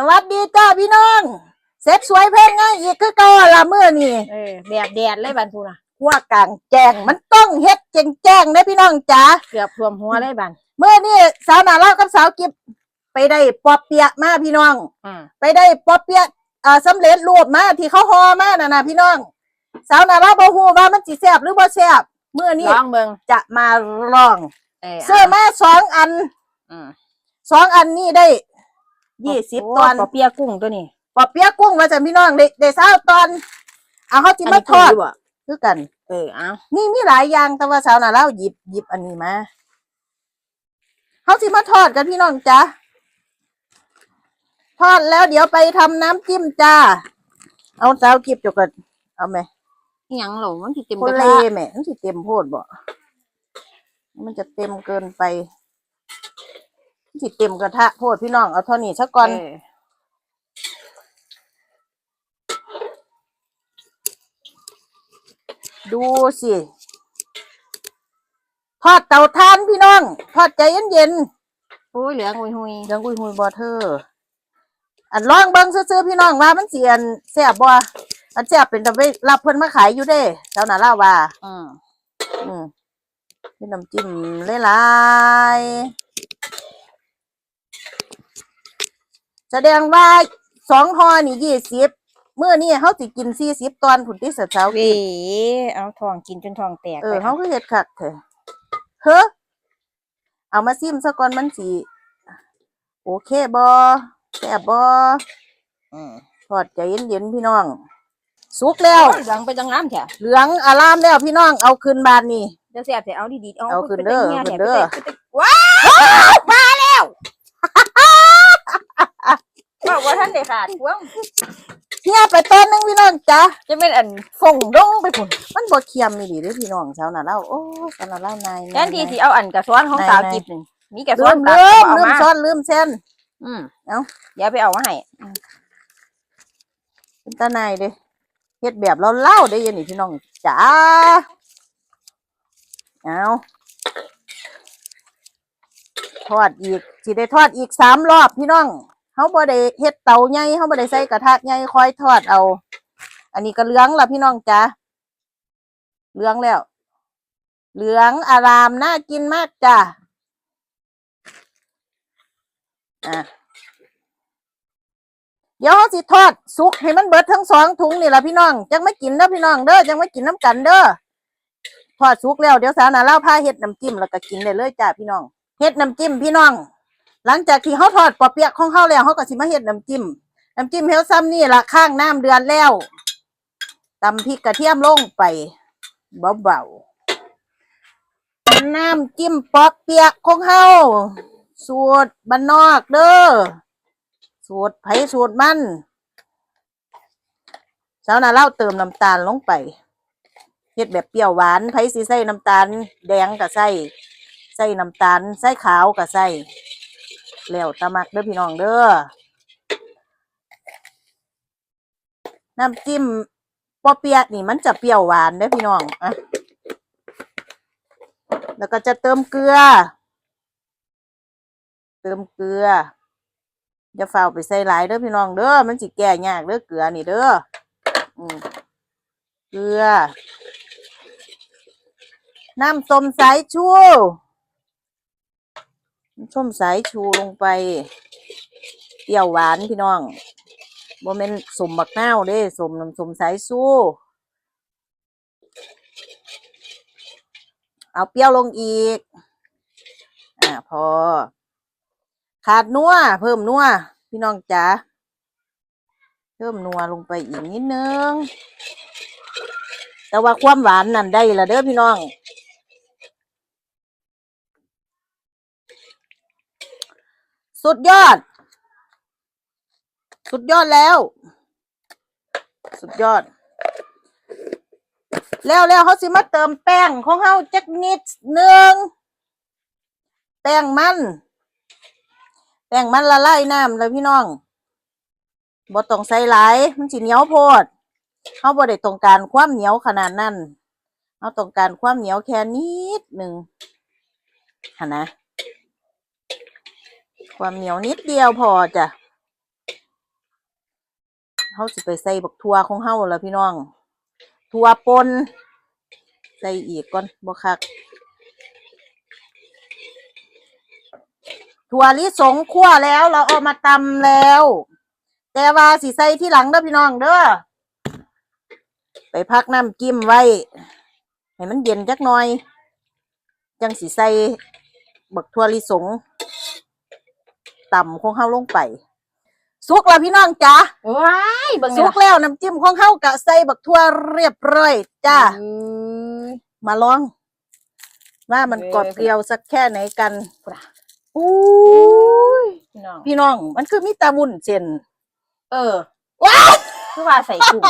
สวัสดีจ้าพี่น้องเซ็ตสวยเพลงไงอีกคือเก่าละเมื่อนี่เออแบบแดดเลยบันพูนะขั้วกลางแจ้งมันต้องเฮ็ดแจ้งแจ้งๆนะพี่น้องจ๋าเกือบท่วมหัวเลยบันเมื่อนี่สาวนาเล่ากับสาวกิบไปได้ปอเปียะมาพี่น้องอืมไปได้ปอเปียะอ่าสำเร็จรูปมาที่เขาห่อมาน่ะนะพี่น้อง สาวนาเล่าบ่ฮู้ว่ามันสิแซ่บหรือบ่แซ่บเมื่อนี้ลองเบิ่งจะมาลองเออเสื้อมาสองอันอืมสองอันนี่ได้ ยี่สิบโตอนปอเปียะกุ้งตัวนี้ปอเปียะกุ้งมาจากพี่น้องได้ได้เศร้าตอน เอาเขาจิมาทอดนนี้กุ้งยู่บ่คือกัน เออเอานี่มีหลายอย่างแต่ว่าสาวน่ะเล่าหยิบหยิบอันนี้มาเขาสิมาทอดกันพี่น้องจ้ะทอดแล้วเดี๋ยวไปทำน้ำจิ้มจ้า เอาสาวกิบจกกันเอาไหมอิหยังเหรอมันสิเต็มโคกระเลทะแหม่มันสิเต็มโพดบ่มันจะเต็มเกินไปมัน สิเต็มกระทะโพดพี่น้องเอาเท่านี้ซะก่อนเออดูสิทอดเตาถ่านพี่น้องทอดใจเย็นโอ้ยเหลืองหุยหุยๆยังกุยหุยบอเธออันลองเบิ่งซื้อๆพี่น้องว่ามันเสียนแซ่บบ่อันแซ่บเป็นตะไปรับเพิ่นมาขายอยู่เด้เจ้าน่ะเล่าว่า อืมอืมนี่น้ำจิ้มหลายๆ แสดงว่าสองห่อนี่ยี่สิบเมื่อนี้เขาสิกินสี่สิบตอนผุนที่เสาวเว้เอาทองกินจนทองแตกเออไปเขาก็เฮ็ดคักเถอะเฮ้อเอามาซิมซะก่อนมันสิโอเคบ่แซ่บบ่อืมทอดใจเย็นๆพี่น้อง สุกแล้วโอ้ยเหลืองไปจังน้ำแถะเหลืองอารามแล้วพี่น้องเอาขึ้นบานนี่เดี๋ยวเสียบเถอะเอาดีๆเอาเอาขึ้นเด้อไปแต่งขึ้นเงี้ยเด้อแถะไปแต่งว้าวมาแล้วบอก ว่าท่านเด็ขาดพวงเฮียไปต้นหนึงพี่น้องจ้ะจะเป็นอันฟงดงไปพุ่นมันบ่เคียมมีดีเด้อพี่น้องชาวนาเล่าโอ้ยชาวนาเล่านายแทนที่สิเอาอันกระซ้อนของไหนสาวไหนกิบนี่มีกระซ้ลือนมตัดลืมเอาลืมมาซ้อนลืมเส้น อืมเอ้าเดี๋ยวไปเอามาให้เป็นตาในายเด้เฮ็ดแบบเราเล่าได้ยันนี่พี่น้องจ้าเอาทอดอีกสิได้ทอดอีกสามรอบพี่น้อง เฮาบ่ได้เฮ็ดเตาใหญ่เฮาบ่ได้ใส่กระทะใหญ่คอยทอดเอา อันนี้ก็เหลืองละพี่น้องจ้าเหลืองแล้ว เหลืองอารามน่ากินมากจ้าอะเดี๋ยวเราสิทอดสุกให้มันเบิดทั้งสองถุงนี่ละพี่น้องจังไม่กินเด้อพี่น้องเด้อจังไม่กินน้ำกันเด้อทอดสุกแล้วเดี๋ยวสาวนาเล่าผ้าเฮ็ดน้ำจิ้มแล้วก็กินได้เลยจ้าพี่น้องเฮ็ดน้ำจิ้มพี่น้อง หลังจากที่เขาทอดปอเปียกของเขาแล้วเขาก็สิมาเฮ็ดน้ำจิ้มน้ำจิ้มเฮลซัมนี่ละข้างน้ำเดือนแล้วตำพริกกระเทียมลงไปเบาๆน้ำจิ้มปอเปียกของเขาสูตรบ้านนอกเด้อสูตรไผสูตรมันเช้านาเล่าเติมน้ำตาลลงไปเฮ็ดแบบเปรี้ยวหวานไผสิใส่น้ำตาล แดงก็ใส่ใส่น้ำตาลใส่ขาวก็ใส่ แล้วตะมักเด้อพี่น้องเด้อน้ำจิ้มปอเปียะนี่มันจะเปรี้ยวหวานเด้อพี่น้องอะแล้วก็จะเติมเกลือ เติมเกลืออย่าฝ้าไปใส่หลายเด้อพี่น้องเด้อมันสิแก่ยากเด้อเกลือนี่เด้ออืมเกลือน้ำส้มสายชู ส้มสายชูลงไปเปรี้ยวหวานพี่น้องบ่แม่นสมบักเน่าเด้สมสมสายชูเอาเปรี้ยวลงอีก อ่าพอ ขาดนัวเพิ่มนัวพี่น้องจ๋าเพิ่มนัวลงไปอีกนิดนึง แต่ว่าความหวานนั่นได้ละเด้อพี่น้อง สุดยอด สุดยอดแล้ว สุดยอด แล้วแล้วเขาสิมาเติมแป้งของเขาจักนิดหนึ่งแป้งมัน แป้งมันละลายน้ำเลยพี่น้องบ่ต้องใส่หลายมันสิเหนียวโพดเฮาบ่ได้ต้องการความเหนียวขนาดนั้นเฮาต้องการความเหนียวแค่นิดหนึ่งนะ ความเหนียวนิดเดียวพอจ้ะเฮาสิไปใส่บักทั่วของเฮาแล้วพี่น้องทั่วปนใส่อีกก่อนบ่คักถั่วลิสงคั่วแล้วเราเอามาตำแล้ว แต่ว่าสิใส่ที่หลังเด้อพี่น้องเด้อไปพักน้ำจิ้มไว้ ให้มันเย็นจักหน่อย จังสิใส่บักถั่วลิสง ต่ำของเฮาลงไป สุกแล้วพี่น้องจ้าว้ายเบิ่งสุกแล้วน้ำจิ้มของเฮากะใส่บักทั่วเรียบร้อยจ้ามาลอง ว่ามันกรอบเกลียวสักแค่ไหนกันอู้ยพี่น้องพี่น้อง มันคือมีแตาวุ้นเส้นเออว้าคือว่าใส่กุ้ง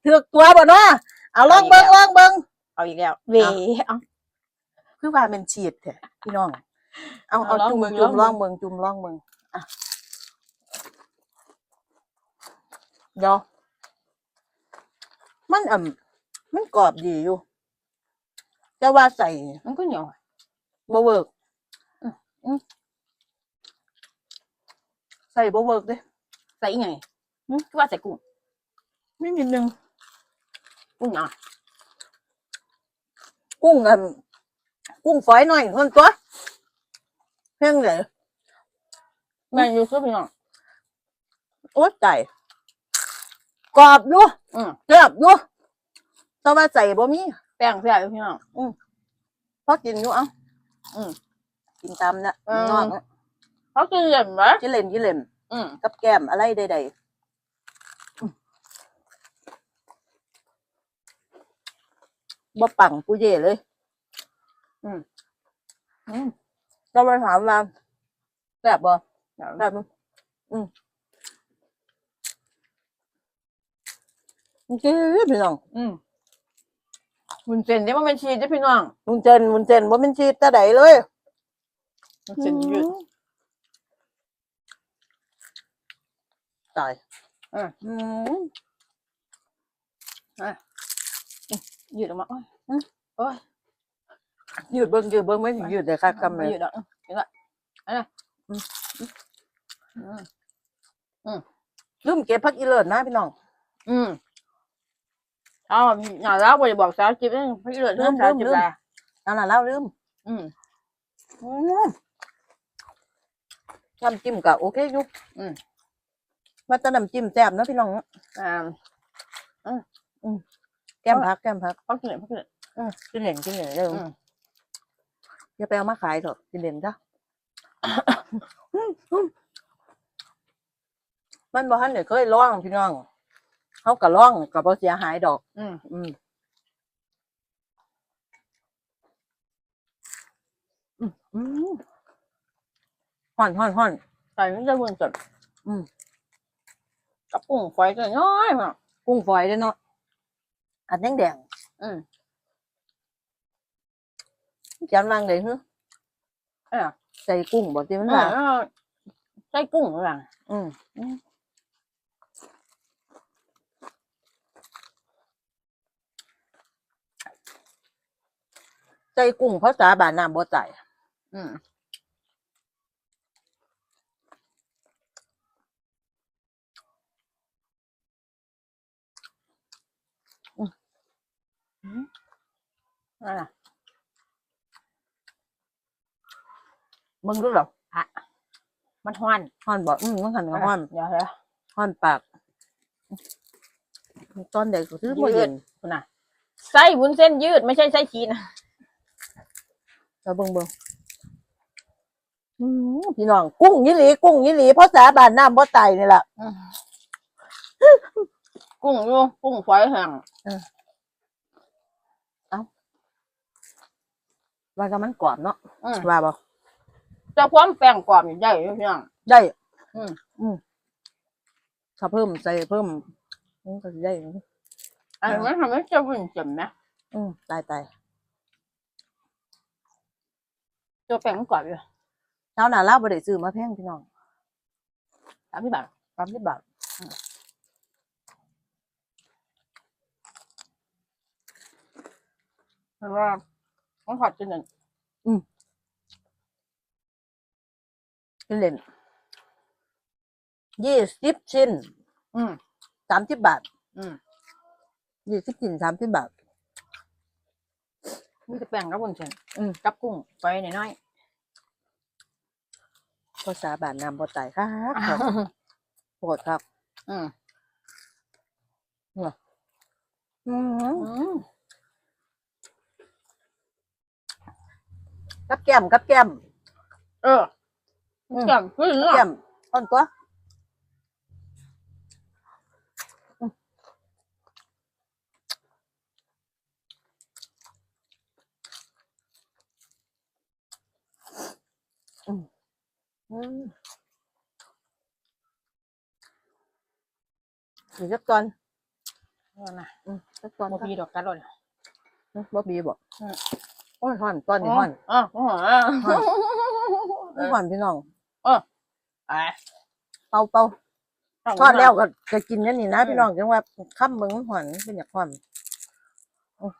เถือกตัวบ่เนาะเอาลองเบิ่งลองเบิ่งเอาอีกแล้วเวเอาคือว่าเป็นฉีดแท้พี่น้อง เอาเอาเอาลองจุ่มเบิ่งจุ่มลลอองงเบิ่เบิ่งงจุ่มลองเบิ่งอะเดี๋ยวมันอ่ำมันกรอบดีอยู่ แต่ว่าใส่มันก็เหนียวบ่เวิร์กอืมอืม ใส่บ่เวิร์กเด้ ใส่อีกไงหึคือว่าใส่กุ้งนิดนิดนึง กุ้งอะกุ้งอ่ำกุ้งฝอยหน่อยคนตัว เพียงเลยแม่นอยู่คือพี่น้องโอ๊ยไก่กรอบอยู่อืมแซ่บอยู่แต่ว่าใส่บ่มีแป้งแซ่บอยู่พี่น้องพอกินอยู่เอ้าอืมกินตามเนี่ยอืมนอกเขากินเหลี่ยมไหมกินเล่นกินเล่นอืมกับแก้มอะไรใดๆอืมบ่ปังกูเย่เลย อืม เราไปถามว่าแซ่บบ่เดี๋ยวแซ่บมั้ยอืมจริงๆพี่น้องอืมวุ้นเส้นนี่มันเป็นชีสจ้ะพี่น้องมุนเจนมุนเจนบ่เป็นชีสแต่ใดเลยวุ้นเส้นยืดตายอะอืมยืดออกมาโอ้ยอืมโอ้ย ยืดเบิ่งยืดเบิ่งไม่ถึงยืดเลยค่ะคำเลไม่ยยืดแล้วยืดละอันนั้นอืมอืมลืมเก็บผักอีเลิศนะพี่น้อง อืมเอาหน่าแล้วบ่ได้บอกสาวจิ๊บเรื่องพี่เลือดเรื่องสาวจิ๊บละเอาล่ะแล้วลืมอืม อืมน้ำจิ้มก็โอเคอยู่อืมว่าแต่น้ำจิ้มแซ่บเนาะพี่น้องอ่าแก้มพักแก้มพักพักกินเลยพักกินเลยอืมกินเหล่นกินเหล่นเด้ออืม อย่าไปเอามาขายเถอะกินเหล่นจ้ะมันบ่ทันได้เคยร้องพี่น้องเขาก็ร้องก็บ่เสียหายดอกอืมอืมอืมอืมห่อนห่อนห่อนใส่มันจะวุ้นเส้นอืมกับกุ้งฝอยก็น้อยมากกุ้งฝอยเด้อเนาะอันแดงแดงอืม ๆจำลังเลยฮึเอ่าใส่กุ้งบอกที่มันอ่าว่าใส่กุ้งหรือเปล่าอืมใส่กุ้งภาษาบ้านน้ำบ่ใจอืมนั่นน่ มึงรู้หรอมันห้อนห่อนบอกอืมมันหันกับห่อนเดี๋ยวเดี๋ยวห่อนปาก ตอนเด็กก็คือบ่เย็นคุณน่ะไส้วุ้นเส้นยืดไม่ใช่ไส้ชีสนะแล้วเบิ่งเบิ่งอืมพี่น้องกุ้งยี่หลีกุ้งยี่หลีภาษาบ้านน้ำบ่ไตนี่แหละกุ้งอยู่กุ้งฝอยแห้งว่าก็มันกรอบเนาะอืมว่าบ่ จะความแป้งกรอบอยู่ได้อยู่พี่น้องได้ อืม อืมถ้าเพิ่มใส่เพิ่มมันก็สิได้อยู่อันนี้มันทำให้จะวุ่นเจ็บนะอืมตายตายตัวแป้งมันกรอบอยู่เช้าหน้าลาวบ่ได้ซื้อมาแพงพี่น้องสามสิบบาท30บาทเพราะว่ามันขอดจนหนึ่ง เป็นเล่นยี่สิบชิ้น อืมสามสิบบาท อืมยี่สิบกินสามสิบบาท มีแต่แป้งกับวุ้นเส้นอืม กับกุ้งไปหน่อยภาษาบาทนามบ่ตายครับๆครับโปรดครับอืมอืมอืมกับแก้มกับแก้ม เออ อืมแก้มคือเนื้อแก้มต้นตัวอืมอืมอืมอีกสักตอนเอานะอืมสักตอนบ่มีดอกกระโดดบ่บีบอกอืมโอ้ยห่อนตอนนี้ห่อนอ๋ออ๋ออ๋อห่อนพี่น้อง เอะเป่าเป่าทอดแล้วก็จะกินนั่นนี่นะพี่น้องจังว่าข้ามมึงห่อนเป็นอย่างห่อนอืม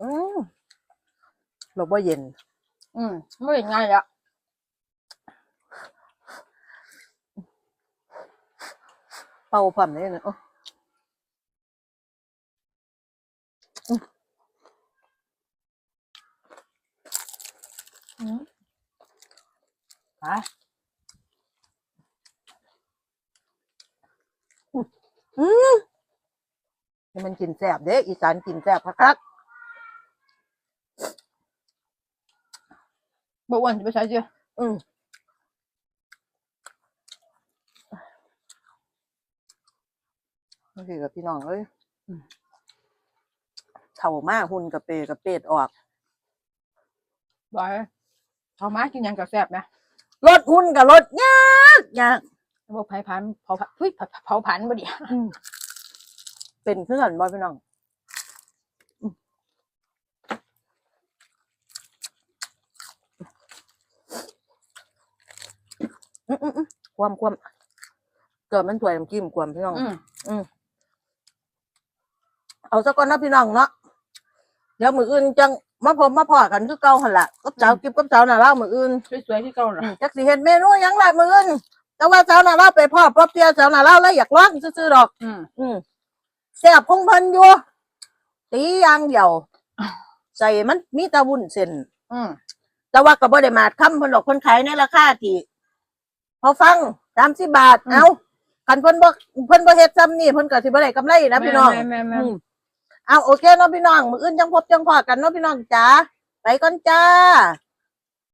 อืมเราบ่เย็น อืมไม่เป็นไงอะเป่าพร้อมเลยนะ โอ้อืมไปนี่มันกินแซ่บเด้อีสานกินแซ่บคักบ่อ้วนจะไปใช้เจ้าๆอืมนี่คือกับพี่น้องเอ้ยอืมเท่ามากหุ่นกับเปกับเป็ดออกบอยเอามากินหยังกับแซ่บนะ รถหุ่นกับรถยากยากบ่ไผพันเผาผันเฮ้ยเผาเผาผันบ่ดิอืมเป็นเพื่อนบ่พี่น้องอืมอืมอืมอืมความความเกิดมันถวยน้ำจิ้มความพี่น้องอืมเอาสักก่อนเนาะพี่น้องเนาะเดี๋ยวมืออื่นจัง มาพบมาพอกันคือเก่าหันละกับเจ้ากิบกับเจ้าน่ะเล่ามืออื่นสวยๆที่เก่าน่ะอืมจักสิเห็นเมนูหยังไรมืออื่นแต่ว่าเจ้าน่ะเล่าไปพ่อป๊อบเปียเจ้าน่ะเล่าแล้วอยากลองซื้อๆดอก อืม อืมแซ่บคงเพิ่นอยู่ตีอย่างเดียวใส่มันมีแตะวุ้นเส้น อืมแต่ว่าก็บ่ได้มาดคำเพิ่นดอกเพิ่นขายในราคาที่พอฟัง30บาท เอาคันเพิ่นบ่เพิ่นบ่เฮ็ดซ้ำนี่เพิ่นก็สิบ่ได้กำไรนะพี่น้องแม่แม่แม่อืม เอาโอเคเนาะพี่น้องมืออื่นจังพบจังพอกันเนาะพี่น้องจ๋าไปก่อนจ้า